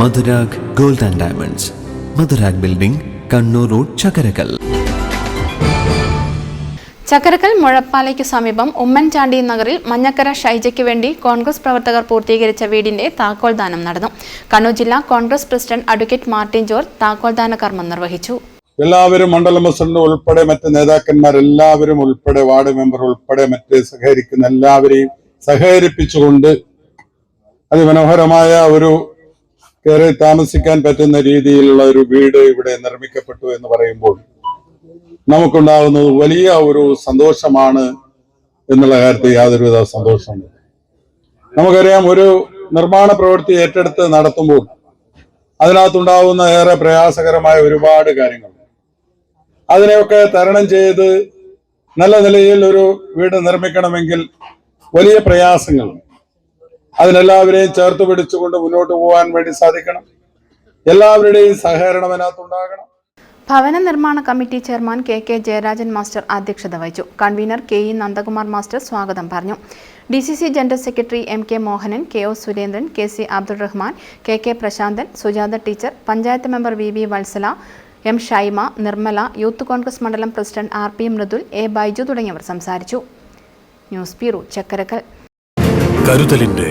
Madhurag gold and diamonds. Madhurag building Kannur road Chakkarakkal. Chakkarakkal മുഴപ്പാലയ്ക്ക് സമീപം ഉമ്മൻചാണ്ടി നഗറിൽ മഞ്ഞക്കര ഷൈജയ്ക്ക് വേണ്ടി കോൺഗ്രസ് പ്രവർത്തകർ പൂർത്തീകരിച്ച വീടിന്റെ താക്കോൽദാനം നടന്നു. കണ്ണൂർ ജില്ലാ Congress president advocate Martin George താക്കോൽദാന കർമ്മം നിർവഹിച്ചു. എല്ലാവരും മണ്ഡലം പ്രസിഡന്റ് ഉൾപ്പെടെ മറ്റ് നേതാക്കന്മാർ എല്ലാവരും ഉൾപ്പെടെ വാർഡ് മെമ്പർ ഉൾപ്പെടെ മറ്റ് സഹകരിക്കുന്ന എല്ലാവരെയും സഹകരിപ്പിച്ചുകൊണ്ട് അതിമനോഹരമായ ഒരു കയറി താമസിക്കാൻ പറ്റുന്ന രീതിയിലുള്ള ഒരു വീട് ഇവിടെ നിർമ്മിക്കപ്പെട്ടു എന്ന് പറയുമ്പോൾ നമുക്കുണ്ടാകുന്നത് വലിയ ഒരു സന്തോഷമാണ് എന്നുള്ള കാര്യത്തിൽ യാതൊരുവിധ സന്തോഷമുണ്ട് നമുക്കറിയാം ഒരു നിർമ്മാണ പ്രവൃത്തി ഏറ്റെടുത്ത് നടത്തുമ്പോൾ അതിനകത്തുണ്ടാവുന്ന ഏറെ പ്രയാസകരമായ ഒരുപാട് കാര്യങ്ങൾ. അതിനെയൊക്കെ തരണം ചെയ്ത് നല്ല നിലയിൽ ഒരു വീട് നിർമ്മിക്കണമെങ്കിൽ വലിയ പ്രയാസങ്ങളുണ്ട് അതിനെല്ലാവരെയും ചേർത്ത് പിടിച്ചുകൊണ്ട് മുന്നോട്ട് പോകാൻ വേണ്ടി സാധിക്കണം. എല്ലാവരുടെയും സഹകരണം അതിനകത്തുണ്ടാകണം ഭവന നിർമ്മാണ committee chairman K K Jayarajan master അധ്യക്ഷത വഹിച്ചു. Convener K E Nandakumar master സ്വാഗതം പറഞ്ഞു. D C C general secretary M K Mohanan K O Surendran K C Abdul Rahman K K Prasanthan Sujatha teacher panchayat member V V Valsala M Shaima Nirmala Youth Congress മണ്ഡലം president R P Mridul A Baiju തുടങ്ങിയവർ സംസാരിച്ചു. News bureau Chakkarakkal. കരുതലിന്റെ